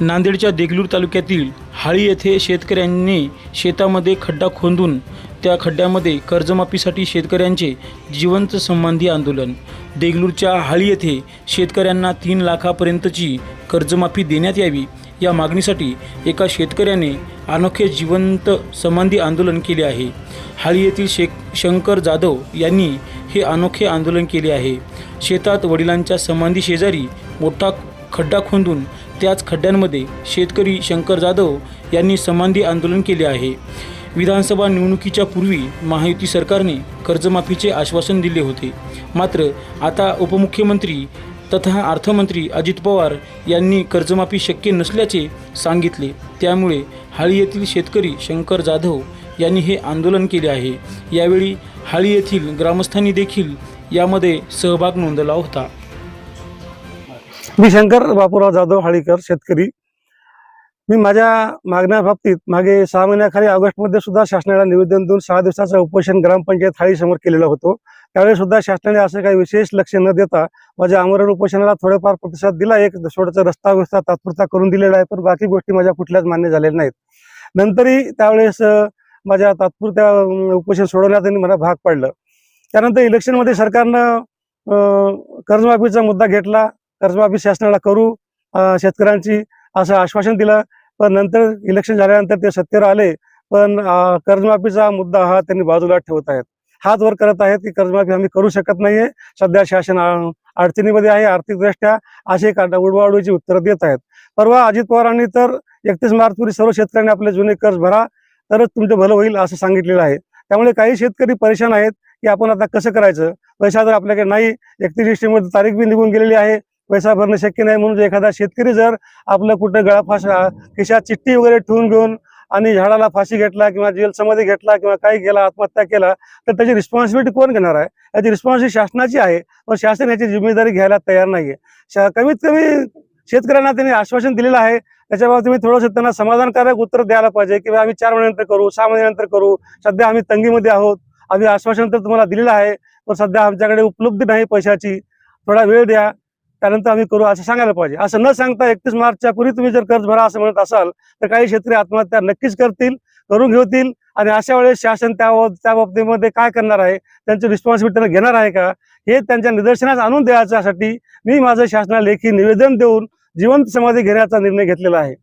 नांदेडच्या देगलूर तालुक्यातील हाळी येथे शेतकऱ्यांनी शेतामध्ये खड्डा खोदून त्या खड्ड्यामध्ये कर्जमाफीसाठी शेतकऱ्यांचे जिवंत संबंधी आंदोलन. देगलूरच्या हाळी येथे शेतकऱ्यांना तीन लाखापर्यंतची कर्जमाफी देण्यात यावी या मागणीसाठी एका शेतकऱ्याने अनोखे जिवंत संबंधी आंदोलन केले आहे. हाळी येथील शेख शंकर जाधव यांनी हे अनोखे आंदोलन केले आहे. शेतात वडिलांच्या संबंधी शेजारी मोठा खड्डा खोदून त्याच खड्ड्यांमध्ये शेतकरी शंकर जाधव यांनी समांधी आंदोलन केले आहे. विधानसभा निवडणुकीच्या पूर्वी महायुती सरकारने कर्जमाफीचे आश्वासन दिले होते. मात्र आता उपमुख्यमंत्री तथा अर्थमंत्री अजित पवार यांनी कर्जमाफी शक्य नसल्याचे सांगितले. त्यामुळे हाळी येथील शेतकरी शंकर जाधव यांनी हे आंदोलन केले आहे. यावेळी हाळी येथील ग्रामस्थांनी देखील यामध्ये सहभाग नोंदवला होता. मी शंकर बापूराव जाधव हाळीकर शेतकरी. मी माझ्या मागण्या बाबतीत मागे सहा महिन्याखाली ऑगस्टमध्ये सुद्धा शासनाला निवेदन देऊन सहा दिवसाचं उपोषण ग्रामपंचायत हाळीसमोर केलेलं होतो. त्यावेळी सुद्धा शासनाने असं काही विशेष लक्ष न देता माझ्या आमरण उपोषणाला थोडेफार प्रतिसाद दिला. एक थोडासा रस्ता व्यवस्था तात्पुरता करून दिलेला आहे पण बाकी गोष्टी माझ्या कुठल्याच मान्य झालेल्या नाहीत. नंतरही त्यावेळेस माझ्या तात्पुरत्या उपोषण सोडवण्यात त्यांनी मला भाग पडलं. त्यानंतर इलेक्शनमध्ये सरकारनं कर्जमाफीचा मुद्दा घेतला. कर्जमाफी शासनाला करू अं, शेतकऱ्यांची असं आश्वासन दिलं. पण नंतर इलेक्शन झाल्यानंतर ते सत्तेवर आले. पण कर्जमाफीचा मुद्दा हा त्यांनी बाजूला ठेवत आहेत. हात वर करत आहेत की कर्जमाफी आम्ही करू शकत नाहीये. सध्या शासन अडचणीमध्ये आहे आर्थिकदृष्ट्या असे काटा उडवाउडवीची उत्तरं देत आहेत. परवा अजित पवारांनी तर एकतीस मार्च पूर्वी सर्व शेतकऱ्यांनी आपले जुने कर्ज भरा तरच तुमचं भलं होईल असं सांगितलेलं आहे. त्यामुळे काही शेतकरी परेशान आहेत की आपण आता कसं करायचं? पैसा जर आपल्याकडे नाही एकतीस डिसेंबर तारीख बी निघून गेलेली आहे. पैसा भरणं शक्य नाही म्हणून एखादा शेतकरी जर आपलं कुठं गळा फास खिशात चिठ्ठी वगैरे ठेवून घेऊन आणि झाडाला फाशी घेतला किंवा जेल समाधी घेतला किंवा काही केला आत्महत्या केला तर त्याची रिस्पॉन्सिबिलिटी कोण घेणार आहे? याची रिस्पॉन्सिबिलिटी शासनाची आहे पण शासन याची जिम्मेदारी घ्यायला तयार नाहीये. शा- कमीत कमी शेतकऱ्यांना त्यांनी आश्वासन दिलेलं आहे. त्याच्याबाबत तुम्ही थोडंसं त्यांना समाधानकारक उत्तर द्यायला पाहिजे किंवा आम्ही चार महिन्यानंतर करू सहा महिन्यानंतर करू. सध्या आम्ही तंगीमध्ये आहोत. आम्ही आश्वासन तर तुम्हाला दिलेलं आहे पण सध्या आमच्याकडे उपलब्ध नाही पैशाची. थोडा वेळ द्या. त्यानंतर आम्ही करू असं सांगायला पाहिजे. असं न सांगता एकतीस मार्चच्या पूर्वी तुम्ही जर कर्ज भरा असं म्हणत असाल तर काही शेतकरी आत्महत्या नक्कीच करतील करून घेतील आणि अशा वेळेस शासन त्या त्या बाबतीमध्ये काय करणार आहे? त्यांची रिस्पॉन्सिबिलिटी त्यांना घेणार आहे का? हे त्यांच्या निदर्शनास आणून द्यायच्यासाठी मी माझं शासनाला लेखी निवेदन देऊन जिवंत समाधी घेण्याचा निर्णय घेतलेला आहे.